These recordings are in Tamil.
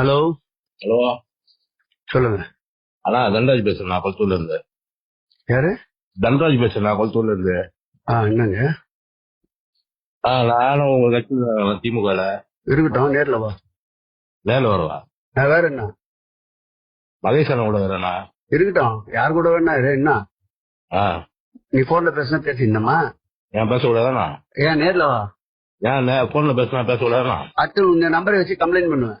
ஹலோ? ஹலோ? சொல்லுங்க. அண்ணா தன்ராஜ் பேசுறேன் நான் கொளத்தூர்ல இருந்து. யாரு? தன்ராஜ் பேசுறேன் நான் கொளத்தூர்ல இருந்து. ஆ என்னங்க? ஆ நானும் உங்க கட்சியில திமுகல. இருக்கட்டும் நேர்ல வா. நேரில் வரவா? நான் வேற என்ன? மகேஷ் அண்ணன் கூட வரேண்ணா இருக்கட்டும் யார் கூட வேணா இரு, என்ன? ஆ. நீ போன்ல பேசினா பேசிருந்தமா ஏன் பேச கூடாதாண்ணா? ஏன் நேர்ல வா. ஏன் போன்ல பேசினா பேச கூடாதாண்ணா? அடுத்து இந்த நம்பரை வச்சு கம்ப்ளைண்ட் பண்ணுவேன்.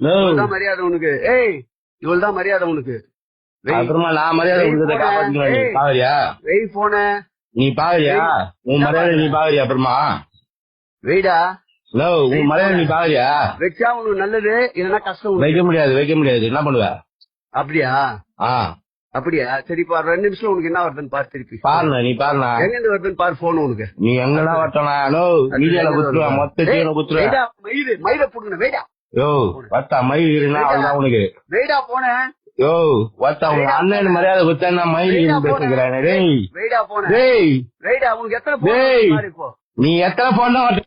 இவ்வளவுதான் மரியாதை உனக்கு. ஏய் இவ்வளவுதான் மரியாதை உனக்கு. அப்புறமா நான் மரியாதை. காப்பாத்திக்கலாம் நீ. பாக்குறியா வெய் போன. நீ ஏய். உன் மரியாதை நீ பாக்குறியா அப்புறமா? வெயிடா ஹலோ உன் மரியாதை நீ. பாக்குறியா வச்சா உனக்கு நல்லது இல்லைன்னா கஷ்டம். வைக்க முடியாது வைக்க முடியாது. என்ன பண்ணுவ? அப்படியா? ஆ. அப்படியா? சரி இப்ப ரெண்டு நிமிஷம் உனக்கு என்ன வருதுன்னு பாரு திருப்பி. பாருண்ணா நீ பாருண்ணா. எங்க இருந்து வருதுன்னு பாரு போன் உனக்கு. நீ எங்கடா வரட்டா ஹலோ மீடியால குத்துருவேன் மொத்த வெயிடா மயிறு மயிரை புடுங்க வெயிடா யோ வத்தா மயில் இருந்தா அவ்வளவுதான் உனக்கு. வெயிடா போனேன் யோ வத்தா உங்க அண்ணன் மரியாதை குத்தா மயில் இருந்து பேசுகிறேன். டேய். வெயிடா போனேன் டேய். வெயிடா உனக்கு எத்தனை. போன் நீ எத்தனை போன் தான்